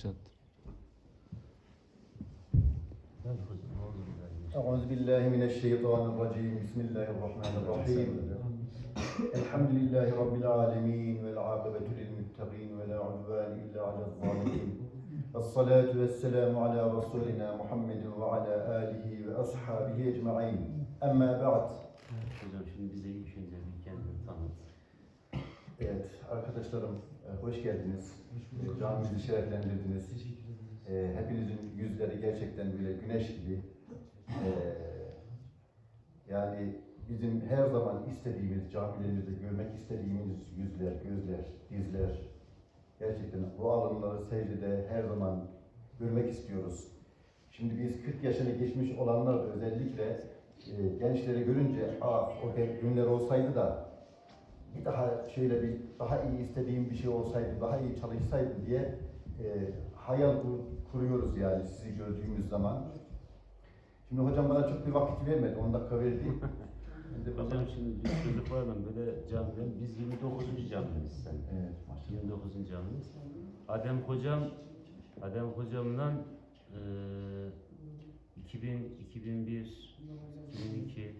Başlat. أعوذ بالله من الشيطان الرجيم بسم الله الرحمن الرحيم الحمد لله رب العالمين والعاقبة للمتقين ولا عدوان إلا على الظالمين الصلاة والسلام على رسولنا محمد وعلى آله وأصحابه أجمعين أما بعد Hocam şimdi bize ilk önce bir kendini tanıt. Evet arkadaşlarım e, hoş geldiniz. Camimizi şereflendirdiniz. E, Hepinizin yüzleri gerçekten böyle güneş gibi. E, Yani bizim her zaman istediğimiz, camilerimizde görmek istediğimiz yüzler, gözler, dizler. Gerçekten bu alımları secdede her zaman görmek istiyoruz. Şimdi biz 40 yaşını geçmiş olanlar özellikle e, gençleri görünce ah o günler olsaydı da daha şöyle bir daha iyi istediğim bir şey olsaydı, daha iyi çalışsaydım diye e, hayal kur- kuruyoruz yani sizi gördüğümüz zaman. Şimdi hocam bana çok bir vakit vermedi, 10 dakika verdi. De Hocam şimdi biz çocuklarla böyle camiden, biz 29. camimiz sen. Evet, maşallah. 29. camimiz. Adem hocam, Adem hocamla eee 2000, 2001, 2002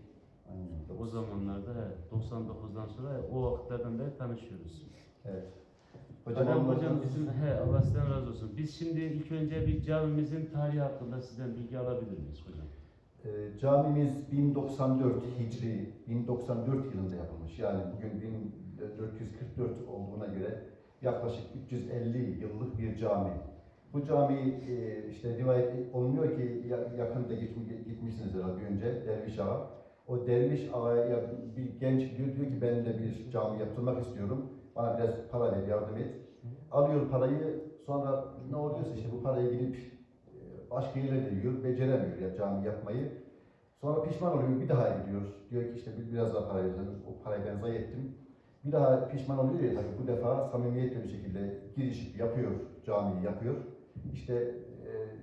Aynen. o zamanlarda he, 99'dan sonra o vakitlerden beri tanışıyoruz. Evet. Hocam, ondan hocam bizim he Allah sizden razı olsun. Biz şimdi ilk önce bir camimizin tarihi hakkında sizden bilgi alabilir miyiz hocam? Ee, camimiz 1094 Hicri 1094 yılında yapılmış. Yani bugün 1444 olduğuna göre yaklaşık 350 yıllık bir cami. Bu cami e, işte rivayet olunuyor ki ya- yakında gitmiş, gitmişsiniz herhalde önce Derviş Ağa. O Derviş Ağa'ya bir genç diyor, diyor ki ben de bir cami yaptırmak istiyorum. Bana biraz para ver, yardım et. Alıyor parayı, sonra ne oluyorsa işte bu parayı gidip başka yerlere veriyor, beceremiyor ya cami yapmayı. Sonra pişman oluyor, bir daha gidiyor. Diyor ki işte bir- biraz daha para vereceğim, o parayı ben zayi ettim. Bir daha pişman oluyor ya tabii bu defa samimiyetli bir şekilde girişip yapıyor, camiyi yapıyor. İşte e,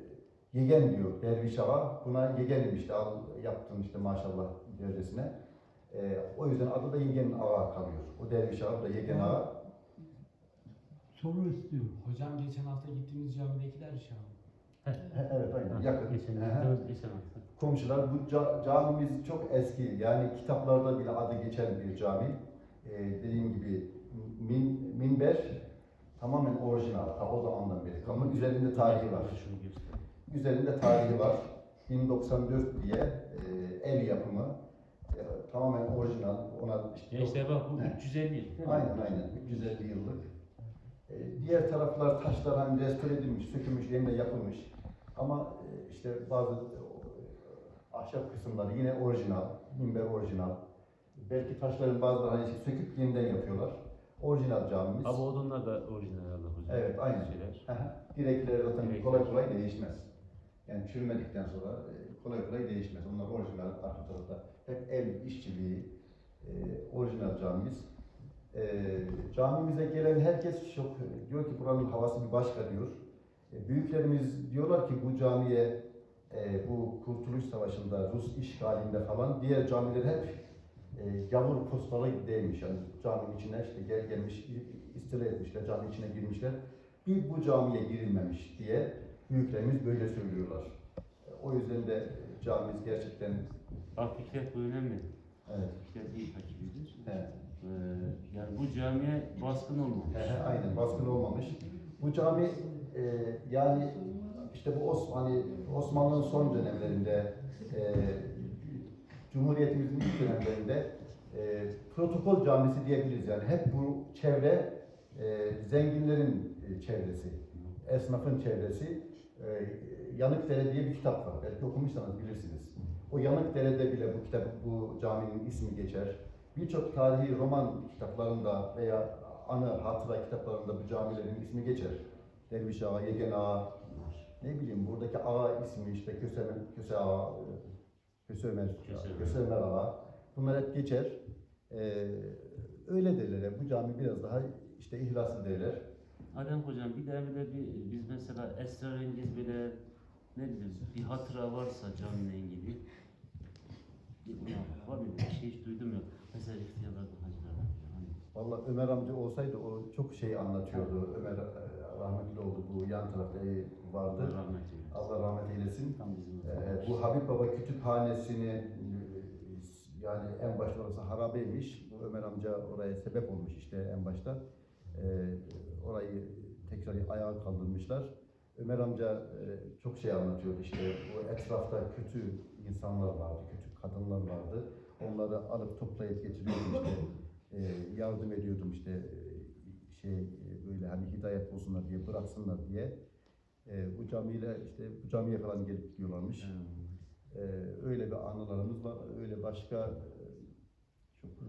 yegen diyor derviş ağa, buna yegenim işte al yaptım işte maşallah derecesine. E, o yüzden adı da yegen ağa kalıyor. O derviş ağa, da yegen ağa. Soru istiyorum. Hocam geçen hafta gittiğimiz camidekiler şu an. He, Evet aynen yakın. Geçen He, geçen hafta. komşular. Bu ca- camimiz çok eski. Yani kitaplarda bile adı geçen bir cami. Ee, dediğim gibi min, minber tamamen orijinal. Ta o zamandan beri. Ama üzerinde tarihi var. Şunu göster. Üzerinde tarihi var. 1094 diye e, el yapımı. Tamamen orijinal. Ona işte Ya işte bak bu He. 350 yıl. Aynen aynen 350 yıllık. Ee, diğer taraflar taşlar hani restore edilmiş, sökülmüş, yeniden yapılmış. Ama e, işte bazı e, ahşap kısımları yine orijinal, minber orijinal. Belki taşların bazıları hani söküp yeniden yapıyorlar. Orijinal camimiz. Abi odunlar da orijinal herhalde hocam. Evet, aynen. Şeyler. Aha, Direkleri zaten Direkler. kolay kolay değişmez. Yani çürümedikten sonra e, kolay kolay değişmez. Onlar orijinal arka tarafta. Hep el işçiliği, e, orijinal camimiz. E, camimize gelen herkes çok diyor ki buranın havası bir başka diyor. E, büyüklerimiz diyorlar ki bu camiye e, bu Kurtuluş Savaşı'nda Rus işgalinde falan diğer camiler hep e, gavur postalı değilmiş. Yani caminin içine işte gel gelmiş istila etmişler, cami içine girmişler. Bir bu camiye girilmemiş diye büyüklerimiz böyle söylüyorlar. E, O yüzden de e, camimiz gerçekten Bak Fikret bu önemli. evet. Fikret iyi takip ediyor. Evet. Ee, yani bu camiye baskın olmamış. He, aynen baskın olmamış. Bu cami e, yani işte bu Osmanlı Osmanlı'nın son dönemlerinde e, Cumhuriyetimizin ilk dönemlerinde e, protokol camisi diyebiliriz yani hep bu çevre e, zenginlerin e, çevresi, esnafın çevresi. E, Yanıkdere diye bir kitap var. Belki okumuşsanız bilirsiniz. O Yanıkdere'de bile bu kitap, bu caminin ismi geçer. Birçok tarihi roman kitaplarında veya anı hatıra kitaplarında bu camilerin ismi geçer. Derviş Ağa, Yegen Ağa, ne bileyim buradaki ağa ismi işte Köse, Köse Ağa, Köse Ömer, Köse Ömer. Köse Ömer Ağa. Bunlar hep geçer. Ee, öyle derler. Bu cami biraz daha işte ihlaslı derler. Adem hocam bir de böyle bir biz mesela esrarengiz böyle ne bileyim bir hatıra varsa camiyle ilgili mı bir şey hiç duydum yok. Mesela ihtiyarlardan hacılardan. Hani Vallahi Ömer amca olsaydı o çok şey anlatıyordu. Ömer e, rahmetli oldu. Bu yan tarafta ev vardı. Allah rahmet eylesin. Allah rahmet eylesin. Tam bizim Ee, bu Habib Baba kütüphanesini e, yani en başta orası harabeymiş. Bu Ömer amca oraya sebep olmuş işte en başta. Ee, orayı tekrar ayağa kaldırmışlar. Ömer amca e, çok şey anlatıyor işte bu etrafta kötü insanlar vardı, kötü kadınlar vardı. Onları alıp toplayıp getiriyordum işte. Ee, yardım ediyordum işte e, şey e, böyle hani hidayet bulsunlar diye bıraksınlar diye. Bu camiyle işte bu camiye falan gelip gidiyorlarmış. Ee, öyle bir anılarımız var. Öyle başka e, çok.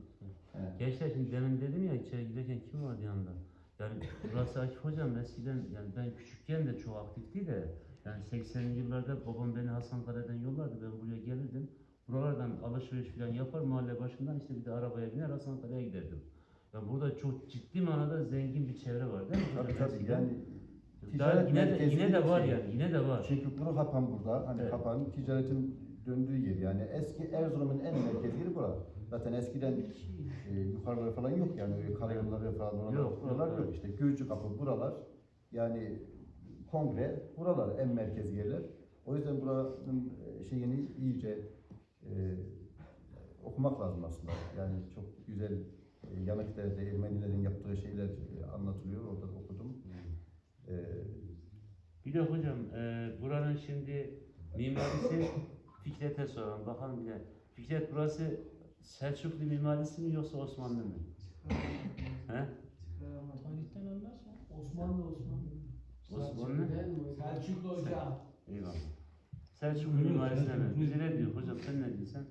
Gençler şimdi demin dedim ya içeri girerken kim vardı yanında? Yani burası Akif hocam eskiden yani ben küçükken de çok aktifti de yani 80'li yıllarda babam beni Hasankale'den yollardı ben buraya gelirdim. Buralardan alışveriş falan yapar mahalle başından işte bir de arabaya biner Hasankale'ye giderdim. Ya burada çok ciddi manada zengin bir çevre var değil mi? Tabii tabii eskiden? yani Daha ticaret yine de, yine de var şey. yani yine de var. Çünkü Kuru Hapan burada. Hani Evet. Hapan ticaretin döndüğü yer yani. Eski Erzurum'un en merkezi yeri bura. Zaten eskiden e, yukarıları falan yok yani. Öyle karayolları falan oralar, Yok, buralar yok, yok. İşte Gürcü Kapı buralar. Yani kongre buralar en merkezi yerler. O yüzden buranın e, şeyini iyice e, okumak lazım aslında. Yani çok güzel e, Yanıkdere'de Ermenilerin yaptığı şeyler e, anlatılıyor. Orada da okudum. E, Bir de hocam e, buranın şimdi mimarisi Fikret'e soralım bakalım bir de. Fikret burası Selçuklu mimarisi mi yoksa Osmanlı mı? He? Tarihten anlarsan Osmanlı Osmanlı. Osmanlı. Selçuklu hocam. Eyvallah. Selçuklu mimarisine mi? Bize ne diyor hocam sen ne diyorsun?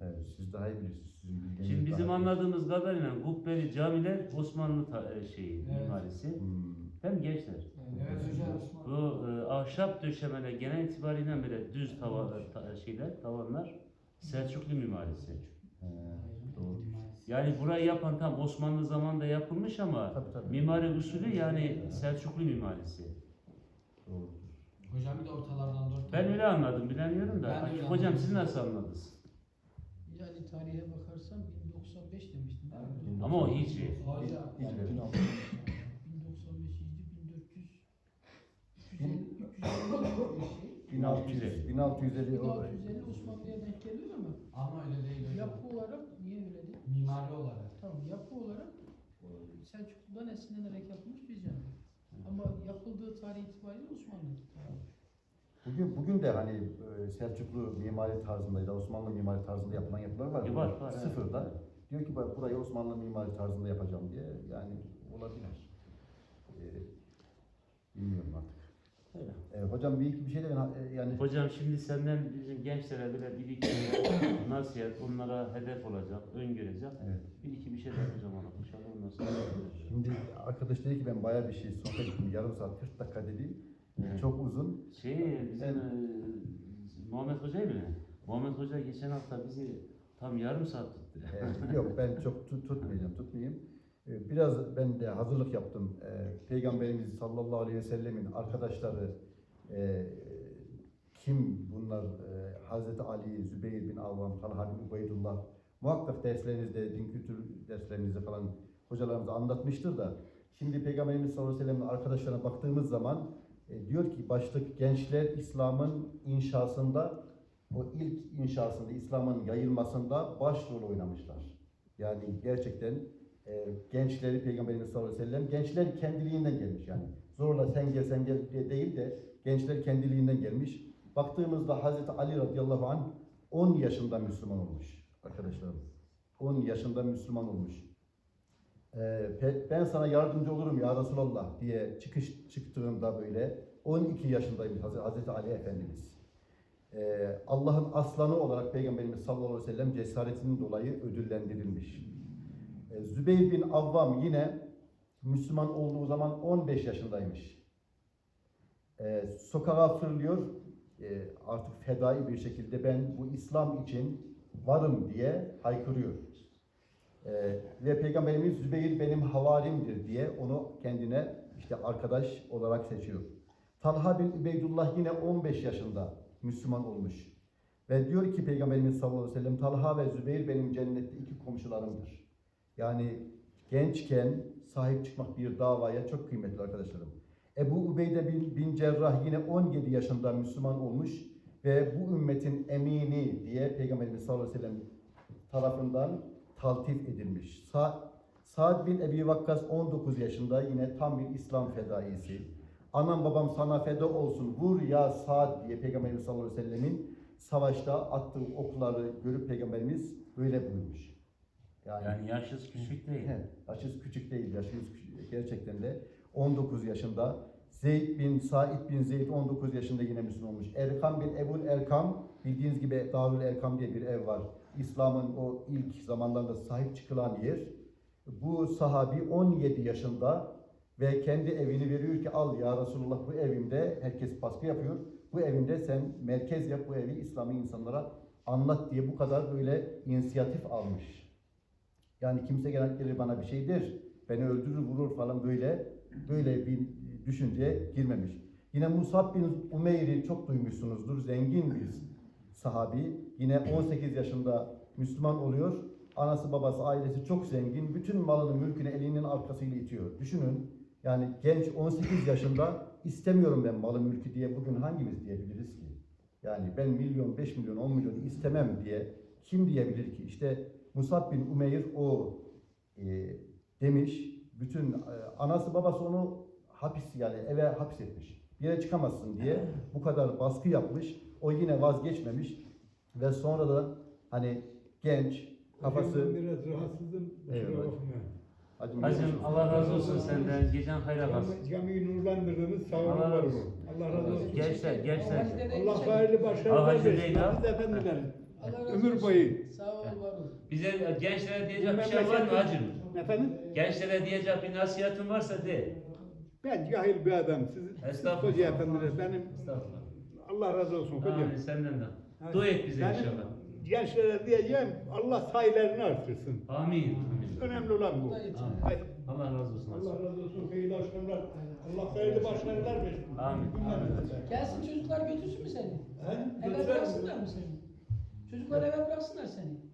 Evet, siz daha iyi bilirsiniz. Sizin bilginiz Şimdi bizim daha iyi. anladığımız kadarıyla kubbeli camiler Osmanlı ta- e, şeyi Evet. mimarisi. Hmm. Değil mi gençler? Evet hocam. Bu e, ahşap döşemeler genel itibariyle böyle düz tava, ta- şeyler, tavanlar Selçuklu mimarisi. He, doğru. Yani burayı yapan tam Osmanlı zamanında yapılmış ama Tabii tabii. mimari usulü yani Selçuklu mimarisi. Hocam bir de ortalardan dört Ben tane. öyle anladım bilemiyorum da. Ben de Akif öyle hocam anladım. siz nasıl anladınız? Yani tarihe bakarsam 1095 demiştim. değil mi? Ama o hicri. Hocam. Yani Yani 1600. 1650. 1650 1650 Osmanlı'ya denk geliyor ama Ama öyle değil hocam. yapı olarak niye öyle değil? Mimari olarak. Tamam yapı olarak o Selçuklu'dan esinlenerek yapılmış bir cami. Ama yapıldığı tarih itibariyle Osmanlı. Bugün bugün de hani e, Selçuklu mimari tarzında ya da Osmanlı mimari tarzında yapılan yapılar var. mı? Var, var, evet. Sıfırda. Diyor ki burayı Osmanlı mimari tarzında yapacağım diye. Yani olabilir. E, bilmiyorum artık. Öyle. E, hocam bir iki bir şey de ben, e, yani Hocam şimdi senden bizim gençlere böyle bir iki nasihat, onlara hedef olacak, öngörecek. evet. Bir iki bir şey de yapacağım ona. İnşallah ondan sonra. Şimdi arkadaş dedi ki ben bayağı bir şey sohbet ettim. Yarım saat 40 dakika dedi. Evet. Çok uzun. Şey bizim Evet. e, Muhammed Hoca mı? Muhammed Hoca geçen hafta bizi tam yarım saat tuttu. Ee, yok ben çok tut, tutmayacağım, tutmayayım. Ee, biraz ben de hazırlık yaptım. Ee, Peygamberimiz sallallahu aleyhi ve sellemin arkadaşları e, kim bunlar? E, Hazreti Ali, Zübeyir bin Avvam, Talha bin Ubeydullah. Muhakkak derslerinizde, din kültür derslerinizde falan hocalarımız anlatmıştır da. Şimdi Peygamberimiz sallallahu aleyhi ve sellemin arkadaşlarına baktığımız zaman e, diyor ki başlık gençler İslam'ın inşasında o ilk inşasında, İslam'ın yayılmasında başrol oynamışlar. Yani gerçekten e, gençleri Peygamberimiz sallallahu aleyhi ve sellem, gençler kendiliğinden gelmiş yani. Zorla sen gel sen gel değil de gençler kendiliğinden gelmiş. Baktığımızda Hazreti Ali radıyallahu anh 10 yaşında Müslüman olmuş arkadaşlarım. 10 yaşında Müslüman olmuş. Ee, ben sana yardımcı olurum ya Resulallah diye çıkış çıktığında böyle 12 yaşındaymış Hazreti Ali Efendimiz. Ee, Allah'ın aslanı olarak Peygamberimiz sallallahu aleyhi ve sellem cesaretinin dolayı ödüllendirilmiş. Ee, Zübeyir bin Avvam yine Müslüman olduğu zaman 15 yaşındaymış. Ee, sokağa fırlıyor, Ee, artık fedai bir şekilde ben bu İslam için varım diye haykırıyor. Ee, ve Peygamberimiz Zübeyir benim havarimdir diye onu kendine işte arkadaş olarak seçiyor. Talha bin Übeydullah yine 15 yaşında Müslüman olmuş. Ve diyor ki Peygamberimiz sallallahu aleyhi ve sellem Talha ve Zübeyir benim cennette iki komşularımdır. Yani gençken sahip çıkmak bir davaya çok kıymetli arkadaşlarım. Ebu Ubeyde bin, bin Cerrah yine 17 yaşında Müslüman olmuş ve bu ümmetin emini diye Peygamberimiz sallallahu aleyhi ve sellem tarafından taltif edilmiş. Sa Sa'd bin Ebi Vakkas 19 yaşında yine tam bir İslam fedaisi. Anam babam sana feda olsun vur ya Sa'd diye Peygamberimiz sallallahu aleyhi ve sellemin savaşta attığı okları görüp Peygamberimiz böyle buyurmuş. Yani yaşız küçük değil. He, Yaşınız küçük değil, yaşınız gerçekten de 19 yaşında. Zeyd bin Said bin Zeyd 19 yaşında yine Müslüman olmuş. Erkam bin Ebul Erkam bildiğiniz gibi Darül Erkam diye bir ev var. İslam'ın o ilk zamanlarında sahip çıkılan yer. Bu sahabi 17 yaşında ve kendi evini veriyor ki al ya Resulullah bu evimde herkes baskı yapıyor. Bu evimde sen merkez yap bu evi İslami insanlara anlat diye bu kadar böyle inisiyatif almış. Yani kimse gelen gelir bana bir şey der, beni öldürür vurur falan böyle böyle bir düşünceye girmemiş. Yine Musab bin Umeyr'i çok duymuşsunuzdur. Zengin bir sahabi. Yine 18 yaşında Müslüman oluyor. Anası babası ailesi çok zengin. Bütün malını mülkünü elinin arkasıyla itiyor. Düşünün yani genç 18 yaşında istemiyorum ben malı mülkü diye bugün hangimiz diyebiliriz ki? Yani ben milyon, 5 milyon, 10 milyon istemem diye kim diyebilir ki? İşte Musab bin Umeyr o e, demiş. Bütün e, anası babası onu hapis yani eve hapsetmiş. Bir yere çıkamazsın diye bu kadar baskı yapmış. O yine vazgeçmemiş ve sonra da hani genç kafası biraz rahatsızım. bakmayın. Hacım, Hacım Allah razı olsun senden. Gecen hayra kalsın. Cami- Camiyi nurlandırdınız. Sağ olun. Allah var razı olun. olsun. Allah razı olsun. Gençler, gençler. Allah hayırlı başarılar Allah versin. değil ha. Aziz efendilerim. Allah razı Ömür olsun. boyu. Sağ ol, var ol. Bize gençlere diyecek bir şey var mı hacım? Efendim? Gençlere diyecek bir nasihatin varsa de. Ben cahil bir adam. Siz, Estağfurullah. hoca efendiler. Benim Estağfurullah. Allah razı olsun hocam. Amin senden de. Ha, Dua et bize benim inşallah. Gençlere diyeceğim Allah sayılarını artırsın. Amin. Amin. Önemli olan bu. Amin. Allah razı olsun. Allah razı olsun. Hayırlı akşamlar. Allah hayırlı başarılar versin. Amin. Günlerinizde. Gelsin çocuklar götürsün mü seni? He? Eve bıraksınlar mı seni? Çocuklar eve bıraksınlar seni.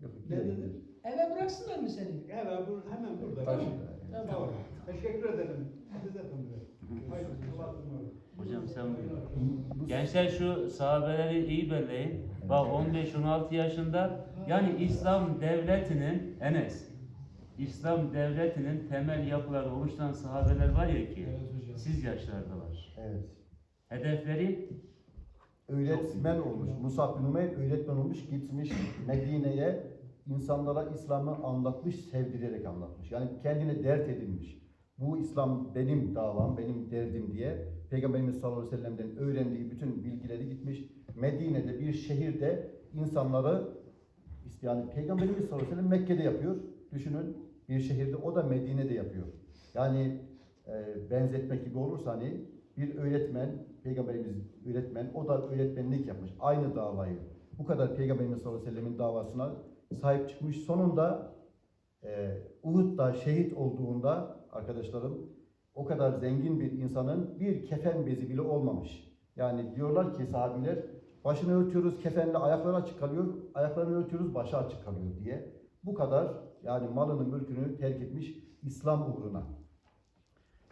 Yok, Ne dedin? Eve bıraksınlar mı seni? Evet, bu, hemen burada. Tamam. Tamam. olun. Teşekkür ederim. Allah'a emanet. Hocam sen Gençler şu sahabeleri iyi belleyin. Bak 15-16 yaşında yani İslam devletinin Enes İslam devletinin temel yapıları oluşturan sahabeler var ya ki Evet siz yaşlardalar. Evet. Hedefleri öğretmen olmuş. Musab bin Umeyr öğretmen olmuş, gitmiş Medine'ye insanlara İslam'ı anlatmış, sevdirerek anlatmış. Yani kendine dert edinmiş. Bu İslam benim davam, benim derdim diye Peygamberimiz sallallahu aleyhi ve sellem'den öğrendiği bütün bilgileri gitmiş. Medine'de bir şehirde insanları yani Peygamberimiz sallallahu aleyhi ve sellem Mekke'de yapıyor. Düşünün bir şehirde o da Medine'de yapıyor. Yani e, benzetmek gibi olursa hani bir öğretmen, peygamberimiz öğretmen, o da öğretmenlik yapmış. Aynı davayı. Bu kadar peygamberimiz sallallahu aleyhi ve sellemin davasına sahip çıkmış. Sonunda e, Uhud'da şehit olduğunda arkadaşlarım o kadar zengin bir insanın bir kefen bezi bile olmamış. Yani diyorlar ki sahabiler başını örtüyoruz kefenle ayakları açık kalıyor, ayaklarını örtüyoruz başı açık kalıyor diye. Bu kadar yani malını mülkünü terk etmiş İslam uğruna.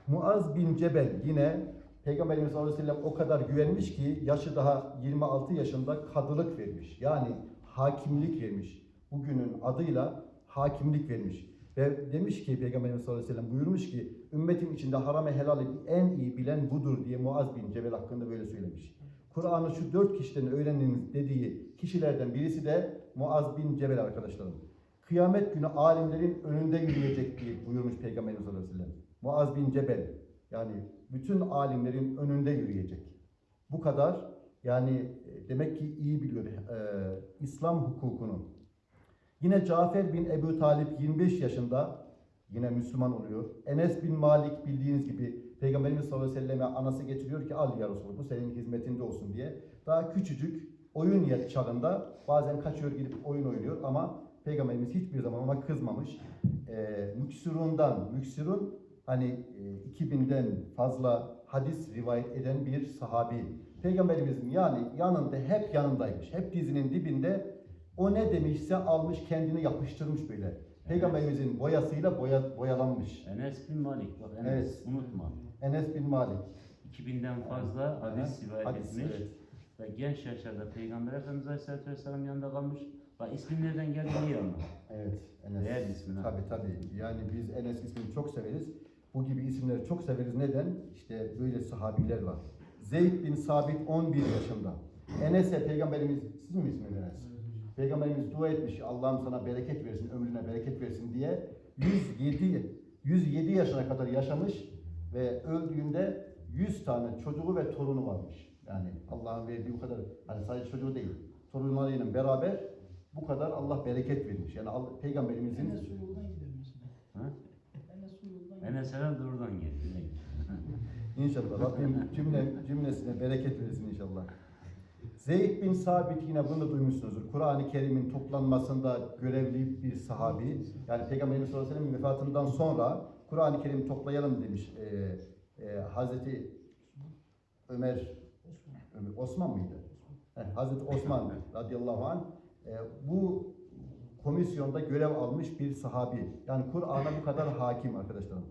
Muaz bin Cebel yine Peygamberimiz sallallahu aleyhi ve sellem o kadar güvenmiş ki yaşı daha 26 yaşında kadılık vermiş. Yani hakimlik vermiş. Bugünün adıyla hakimlik vermiş. Ve demiş ki Peygamberimiz sallallahu aleyhi ve sellem buyurmuş ki ümmetin içinde haram helali en iyi bilen budur diye Muaz bin Cebel hakkında böyle söylemiş. Kur'an'ı şu dört kişiden öğreniniz dediği kişilerden birisi de Muaz bin Cebel arkadaşlarım. Kıyamet günü alimlerin önünde yürüyecek diye buyurmuş Peygamberimiz sallallahu aleyhi ve sellem. Muaz bin Cebel yani bütün alimlerin önünde yürüyecek. Bu kadar yani e, demek ki iyi biliyor e, İslam hukukunu. Yine Cafer bin Ebu Talip 25 yaşında yine Müslüman oluyor. Enes bin Malik bildiğiniz gibi Peygamberimiz sallallahu aleyhi ve selleme anası getiriyor ki al ya Resulallah bu senin hizmetinde olsun diye. Daha küçücük oyun çağında bazen kaçıyor gidip oyun oynuyor ama Peygamberimiz hiçbir zaman ona kızmamış. E, müksürundan, müksürun hani e, 2000'den fazla hadis rivayet eden bir sahabi. Peygamberimizin yani yanında hep yanındaymış. Hep dizinin dibinde o ne demişse almış kendini yapıştırmış böyle. Peygamberimizin boyasıyla boya, boyalanmış. Enes bin Malik bak Enes Evet. unutma. Enes bin Malik. 2000'den fazla hadis rivayet Hadis, etmiş. evet. Ve genç yaşlarda Peygamber Efendimiz Aleyhisselatü Vesselam yanında kalmış. Bak ismin nereden geldiğini iyi anla. Evet, Enes. Değerli ismin ha. Tabii tabii. Yani biz Enes ismini çok severiz. Bu gibi isimleri çok severiz. Neden? İşte böyle sahabiler var. Zeyd bin Sabit 11 yaşında. Enes'e peygamberimiz, sizin mi isminiz Enes? Peygamberimiz dua etmiş. Allah'ım sana bereket versin, ömrüne bereket versin diye 107 107 yaşına kadar yaşamış ve öldüğünde 100 tane çocuğu ve torunu varmış. Yani Allah'ın verdiği bu kadar hani sadece çocuğu değil. Torunlarıyla beraber bu kadar Allah bereket vermiş. Yani Allah, peygamberimizin Enes o yoldan gider mesela. Enes o yoldan gider. Enes herhalde oradan geldi. İnşallah Rabbim cümle, cümlesine bereket versin inşallah. Zeyd bin Sabit yine bunu da duymuşsunuzdur. Kur'an-ı Kerim'in toplanmasında görevli bir sahabi. Yani Peygamberimiz sallallahu aleyhi ve sellem vefatından sonra Kur'an-ı Kerim'i toplayalım demiş. Ee, e, Hazreti Ömer, Ömer Osman mıydı? Heh, Hazreti Osman radıyallahu anh e, bu komisyonda görev almış bir sahabi. Yani Kur'an'a bu kadar hakim arkadaşlarım.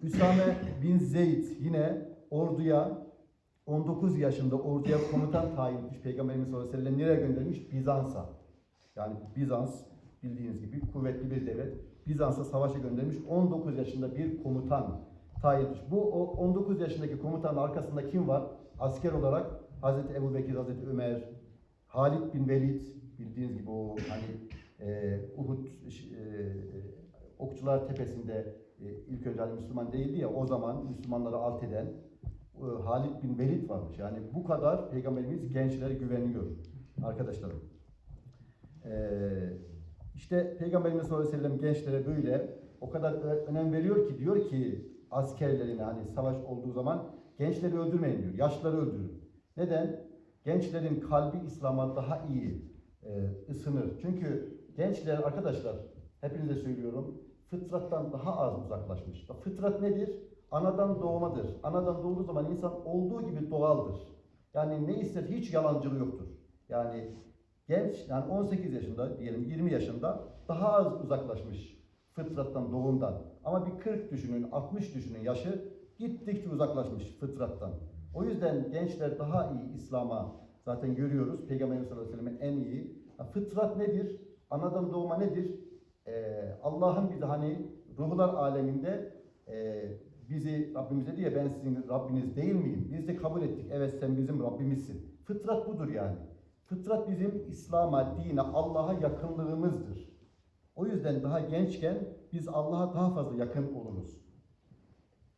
Üsame bin Zeyd yine orduya 19 yaşında orduya komutan tayin etmiş Peygamberimiz sallallahu aleyhi nereye göndermiş? Bizans'a. Yani Bizans bildiğiniz gibi kuvvetli bir devlet. Bizans'a savaşa göndermiş. 19 yaşında bir komutan tayin etmiş. Bu o 19 yaşındaki komutanın arkasında kim var? Asker olarak Hazreti Ebu Bekir, Hazreti Ömer, Halid bin Velid bildiğiniz gibi o hani e, Uhud e, Okçular Tepesi'nde e, ilk önce hani Müslüman değildi ya o zaman Müslümanları alt eden e, Halid bin Velid varmış. Yani bu kadar Peygamberimiz gençlere güveniyor arkadaşlarım. E, işte Peygamberimiz sallallahu aleyhi ve sellem gençlere böyle o kadar önem veriyor ki diyor ki askerlerine hani savaş olduğu zaman gençleri öldürmeyin diyor. Yaşlıları öldürün. Neden? Gençlerin kalbi İslam'a daha iyi e, ısınır. Çünkü gençler arkadaşlar hepinize söylüyorum fıtrattan daha az uzaklaşmış. Fıtrat nedir? Anadan doğmadır. Anadan doğduğu zaman insan olduğu gibi doğaldır. Yani ne ister hiç yalancılığı yoktur. Yani genç yani 18 yaşında diyelim 20 yaşında daha az uzaklaşmış fıtrattan doğumdan. Ama bir 40 düşünün 60 düşünün yaşı gittikçe uzaklaşmış fıtrattan. O yüzden gençler daha iyi İslam'a zaten görüyoruz. Peygamberimiz sallallahu aleyhi ve sellem'in en iyi. Fıtrat nedir? Anadan doğma nedir? Ee, Allah'ın bizi hani ruhlar aleminde e, bizi Rabbimiz dedi ya ben sizin Rabbiniz değil miyim? Biz de kabul ettik. Evet sen bizim Rabbimizsin. Fıtrat budur yani. Fıtrat bizim İslam'a, dine, Allah'a yakınlığımızdır. O yüzden daha gençken biz Allah'a daha fazla yakın oluruz.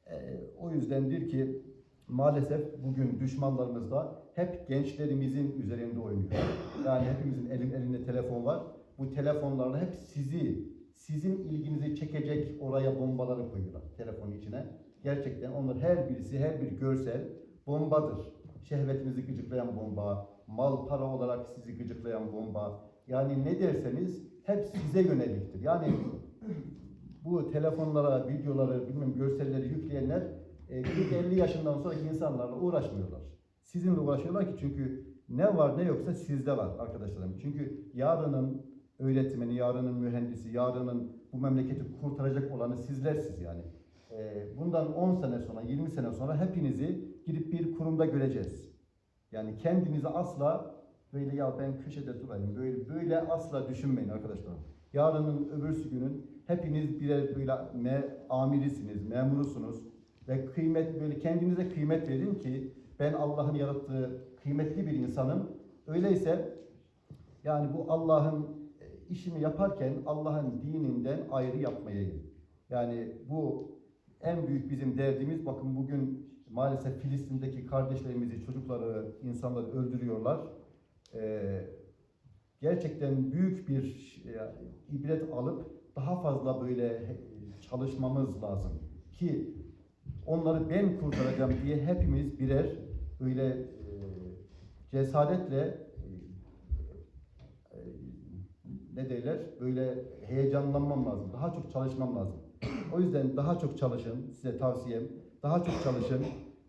Ee, o yüzdendir ki maalesef bugün düşmanlarımız da hep gençlerimizin üzerinde oynuyor. Yani hepimizin elin, elinde telefon var. Bu telefonlarla hep sizi, sizin ilginizi çekecek oraya bombaları koyuyorlar telefonun içine. Gerçekten onlar her birisi, her bir görsel bombadır. Şehvetinizi gıcıklayan bomba, mal para olarak sizi gıcıklayan bomba. Yani ne derseniz hep size yöneliktir. Yani bu telefonlara, videoları, bilmem görselleri yükleyenler e, 40-50 yaşından sonraki insanlarla uğraşmıyorlar. Sizinle uğraşıyorlar ki çünkü ne var ne yoksa sizde var arkadaşlarım. Çünkü yarının öğretmeni, yarının mühendisi, yarının bu memleketi kurtaracak olanı sizlersiniz yani. E, bundan 10 sene sonra, 20 sene sonra hepinizi gidip bir kurumda göreceğiz. Yani kendinizi asla böyle ya ben köşede durayım, böyle, böyle asla düşünmeyin arkadaşlar. Yarının öbürsü günün hepiniz birer böyle me, amirisiniz, memurusunuz ve kıymet böyle kendinize kıymet verin ki ben Allah'ın yarattığı kıymetli bir insanım. Öyleyse yani bu Allah'ın işimi yaparken Allah'ın dininden ayrı yapmayayım. Yani bu en büyük bizim derdimiz. Bakın bugün maalesef Filistin'deki kardeşlerimizi, çocukları, insanları öldürüyorlar. Ee, gerçekten büyük bir e, ibret alıp daha fazla böyle çalışmamız lazım ki onları ben kurtaracağım diye hepimiz birer böyle e, cesaretle e, e, ne derler böyle heyecanlanmam lazım. Daha çok çalışmam lazım. O yüzden daha çok çalışın size tavsiyem. Daha çok çalışın.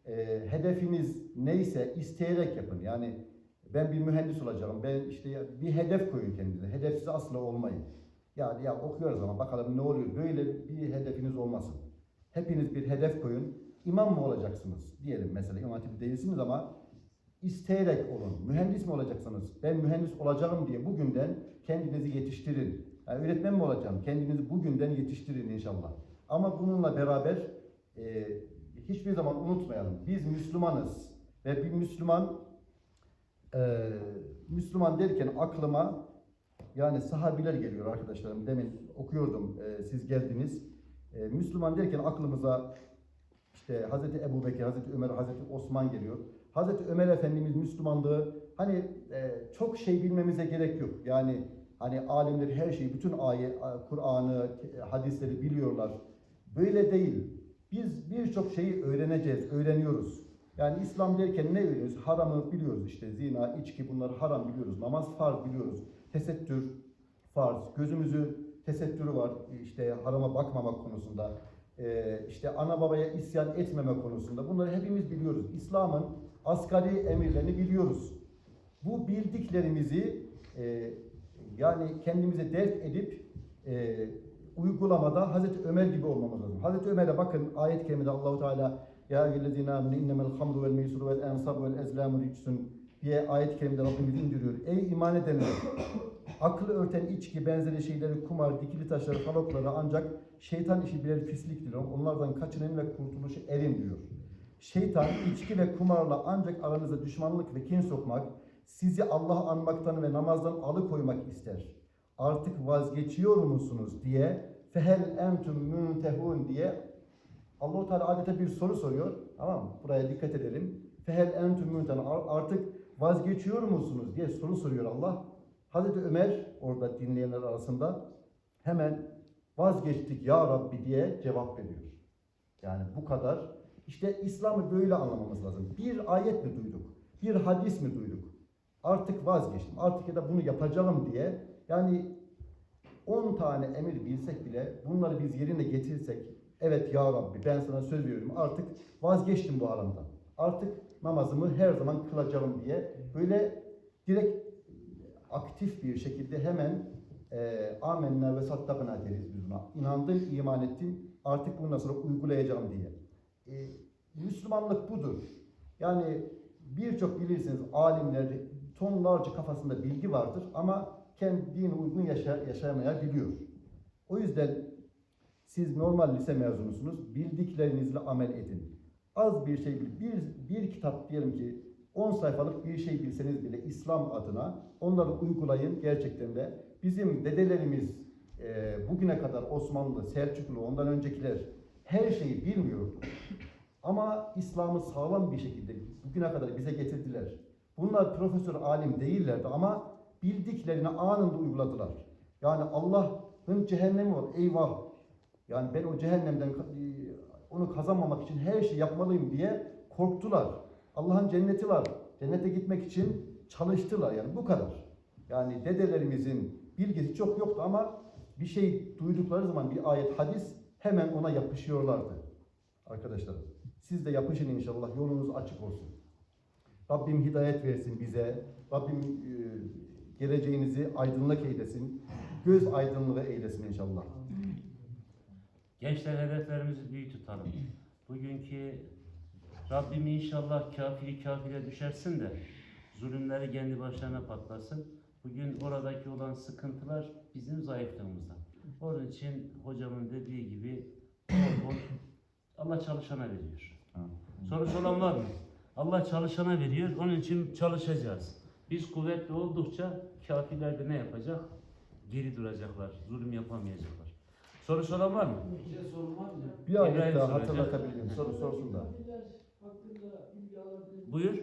E, hedefiniz neyse isteyerek yapın. Yani ben bir mühendis olacağım. Ben işte bir hedef koyun kendinize. Hedefsiz asla olmayın. Ya ya okuyoruz ama bakalım ne oluyor. Böyle bir hedefiniz olmasın. Hepiniz bir hedef koyun. imam mı olacaksınız? Diyelim mesela imam hatibi değilsiniz ama isteyerek olun. Mühendis mi olacaksınız? Ben mühendis olacağım diye bugünden kendinizi yetiştirin. Yani öğretmen mi olacağım? Kendinizi bugünden yetiştirin inşallah. Ama bununla beraber e, hiçbir zaman unutmayalım. Biz Müslümanız ve bir Müslüman e, Müslüman derken aklıma yani sahabiler geliyor arkadaşlarım. Demin okuyordum, e, siz geldiniz. E, Müslüman derken aklımıza işte Hazreti Ebu Bekir, Hazreti Ömer, Hazreti Osman geliyor. Hazreti Ömer Efendimiz Müslümanlığı hani e, çok şey bilmemize gerek yok. Yani hani alimler her şeyi, bütün ayet, Kur'an'ı, hadisleri biliyorlar. Böyle değil. Biz birçok şeyi öğreneceğiz, öğreniyoruz. Yani İslam derken ne öğreniyoruz? Haramı biliyoruz işte. Zina, içki bunları haram biliyoruz. Namaz farz biliyoruz. Tesettür farz. Gözümüzün tesettürü var. İşte harama bakmamak konusunda. Ee, işte ana babaya isyan etmeme konusunda. Bunları hepimiz biliyoruz. İslam'ın asgari emirlerini biliyoruz. Bu bildiklerimizi e, yani kendimize dert edip e, uygulamada Hazreti Ömer gibi olmamız lazım. Hazreti Ömer'e bakın ayet-i kerimede Allahu Teala ya eyyühellezine amenu innemel hamru vel meysuru vel ensab vel ezlamu ricsun diye ayet-i kerimede Rabbimiz indiriyor. Ey iman edenler! Aklı örten içki benzeri şeyleri, kumar, dikili taşları, falokları ancak şeytan işi birer pisliktir. Onlardan kaçının ve kurtuluşu erin diyor. Şeytan içki ve kumarla ancak aranıza düşmanlık ve kin sokmak, sizi Allah anmaktan ve namazdan alıkoymak ister. Artık vazgeçiyor musunuz diye fehel entum müntehun diye Allah-u Teala adeta bir soru soruyor. Tamam mı? Buraya dikkat edelim. Fehel entum müntehun artık vazgeçiyor musunuz diye soru soruyor Allah. Hazreti Ömer orada dinleyenler arasında hemen vazgeçtik ya Rabbi diye cevap veriyor. Yani bu kadar. İşte İslam'ı böyle anlamamız lazım. Bir ayet mi duyduk? Bir hadis mi duyduk? Artık vazgeçtim. Artık ya da bunu yapacağım diye. Yani 10 tane emir bilsek bile bunları biz yerine getirsek evet ya Rabbi ben sana söz veriyorum artık vazgeçtim bu haramdan. Artık namazımı her zaman kılacağım diye böyle direkt aktif bir şekilde hemen e, amenna ve sattakına deriz biz buna. İnandım, iman ettim, artık bundan sonra uygulayacağım diye. E, Müslümanlık budur. Yani birçok bilirsiniz alimler tonlarca kafasında bilgi vardır ama kendine uygun yaşa, yaşayamayabiliyor. O yüzden siz normal lise mezunusunuz, bildiklerinizle amel edin. Az bir şey bir, bir kitap diyelim ki 10 sayfalık bir şey bilseniz bile İslam adına onları uygulayın gerçekten de. Bizim dedelerimiz e, bugüne kadar Osmanlı, Selçuklu, ondan öncekiler her şeyi bilmiyordu. Ama İslam'ı sağlam bir şekilde bugüne kadar bize getirdiler. Bunlar profesör, alim değillerdi ama bildiklerini anında uyguladılar. Yani Allah'ın cehennemi var. Eyvah! Yani ben o cehennemden e, onu kazanmamak için her şeyi yapmalıyım diye korktular. Allah'ın cenneti var. Cennete gitmek için çalıştılar yani bu kadar. Yani dedelerimizin bilgisi çok yoktu ama bir şey duydukları zaman bir ayet, hadis hemen ona yapışıyorlardı. Arkadaşlar siz de yapışın inşallah yolunuz açık olsun. Rabbim hidayet versin bize. Rabbim e, geleceğinizi aydınlık eylesin. Göz aydınlığı eylesin inşallah. Gençler hedeflerimizi büyük tutalım. Bugünkü Rabbim inşallah kafiri kafire düşersin de zulümleri kendi başlarına patlasın. Bugün oradaki olan sıkıntılar bizim zayıflığımızdan. Onun için hocamın dediği gibi bol bol Allah çalışana veriyor. Sorusu olan var mı? Allah çalışana veriyor. Onun için çalışacağız. Biz kuvvetli oldukça kafirler de ne yapacak? Geri duracaklar. Zulüm yapamayacaklar. Sorusu olan var mı? Bir şey sorum var mı? Bir ayet İbrahim daha soracak. hatırlatabilirim. Soru sorsun da. Buyur.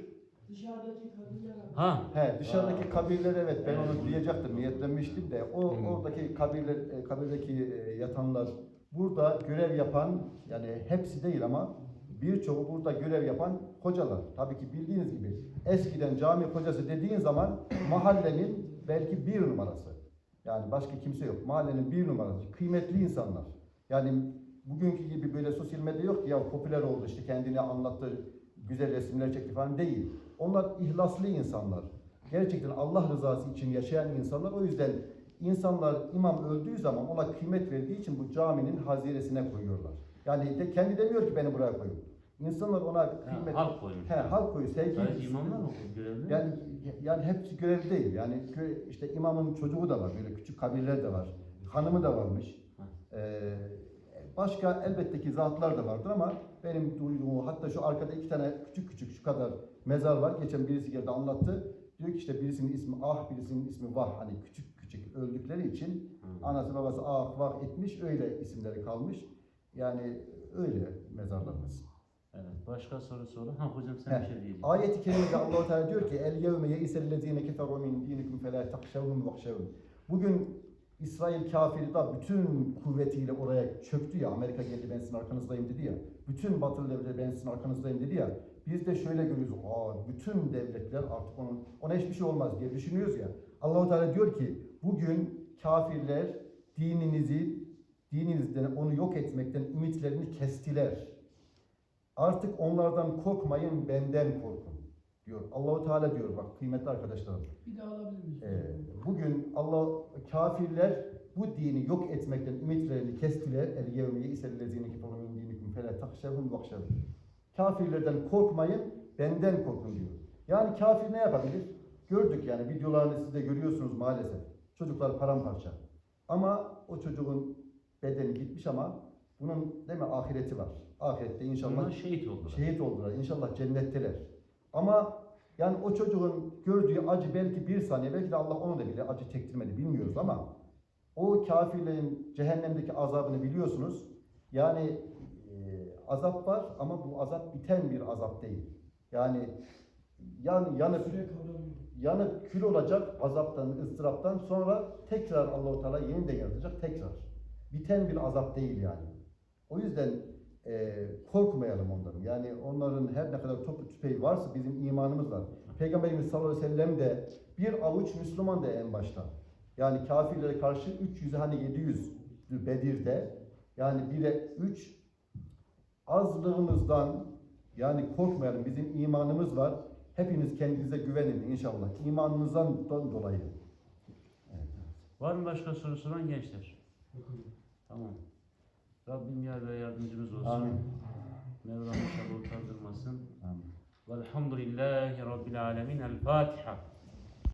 Dışarıdaki kabirler Ha. He dışarıdaki kabirler evet ben onu diyecektim niyetlenmiştim de o oradaki kabirler e, kabirdeki e, yatanlar burada görev yapan yani hepsi değil ama birçoğu burada görev yapan hocalar. Tabii ki bildiğiniz gibi eskiden cami hocası dediğin zaman mahallenin belki bir numarası. Yani başka kimse yok. Mahallenin bir numarası. Kıymetli insanlar. Yani bugünkü gibi böyle sosyal medya yok ki ya popüler oldu işte kendini anlattı, güzel resimler çekti falan değil. Onlar ihlaslı insanlar. Gerçekten Allah rızası için yaşayan insanlar. O yüzden insanlar imam öldüğü zaman ona kıymet verdiği için bu caminin haziresine koyuyorlar. Yani de kendi demiyor ki beni buraya koyun. İnsanlar ona Ha, kıymet... halk koymuş. He, halk koyu, sevgi... Sadece imamlar mı görevli? Yani yani hepsi görev değil. Yani işte imamın çocuğu da var, böyle küçük kabirler de var. Hanımı da varmış. Ee, başka elbette ki zatlar da vardır ama benim duyduğum hatta şu arkada iki tane küçük küçük şu kadar mezar var. Geçen birisi geldi anlattı. Diyor ki işte birisinin ismi Ah, birisinin ismi Vah. Hani küçük küçük öldükleri için Hı. anası babası Ah, Vah etmiş. Öyle isimleri kalmış. Yani öyle mezarlarımız. Evet. Başka soru sorun. Ha hocam sen bir şey diyeceksin. Ayet-i kerimede Allah Teala diyor ki el yevme yeisellezine keferu min dinikum fela tahşavhum vahşavun. Bugün İsrail kafiri de bütün kuvvetiyle oraya çöktü ya. Amerika geldi ben sizin arkanızdayım dedi ya. Bütün batılı devletler ben sizin arkanızdayım dedi ya. Biz de şöyle görüyoruz. Aa, bütün devletler artık onun ona hiçbir şey olmaz diye düşünüyoruz ya. Allah Teala diyor ki bugün kafirler dininizi dininizden onu yok etmekten ümitlerini kestiler. Artık onlardan korkmayın, benden korkun diyor. Allahu Teala diyor bak kıymetli arkadaşlarım. Bir daha alabilir miyiz? Ee, bugün Allah kafirler bu dini yok etmekten ümitlerini kestiler. El yevme ye'isellezine keferu min dinikum fela tahşavhum vahşavun. Kafirlerden korkmayın, benden korkun diyor. Yani kafir ne yapabilir? Gördük yani videolarını siz de görüyorsunuz maalesef. Çocuklar paramparça. Ama o çocuğun bedeni gitmiş ama bunun değil mi ahireti var. Ahirette inşallah Onlar şehit oldular. Şehit oldular. İnşallah cennetteler. Ama yani o çocuğun gördüğü acı belki bir saniye, belki de Allah onu da bile acı çektirmedi bilmiyoruz ama o kafirlerin cehennemdeki azabını biliyorsunuz. Yani e, azap var ama bu azap biten bir azap değil. Yani yan, yanıp yanıp kül olacak azaptan, ıstıraptan sonra tekrar Allahu Teala yeniden yaratacak tekrar. Biten bir azap değil yani. O yüzden e, korkmayalım onların. Yani onların her ne kadar topu tüfeği varsa bizim imanımız var. Peygamberimiz sallallahu aleyhi ve sellem de bir avuç Müslüman da en başta. Yani kafirlere karşı 300 hani 700 Bedir'de yani 1'e 3 azlığımızdan yani korkmayalım. Bizim imanımız var. Hepiniz kendinize güvenin inşallah. İmanınızdan dolayı. Var mı başka soru soran gençler? Tamam. Rabbim yar ve yardımcımız olsun. Amin. Mevlam inşallah utandırmasın. Amin. Velhamdülillahi Rabbil alemin. El Fatiha.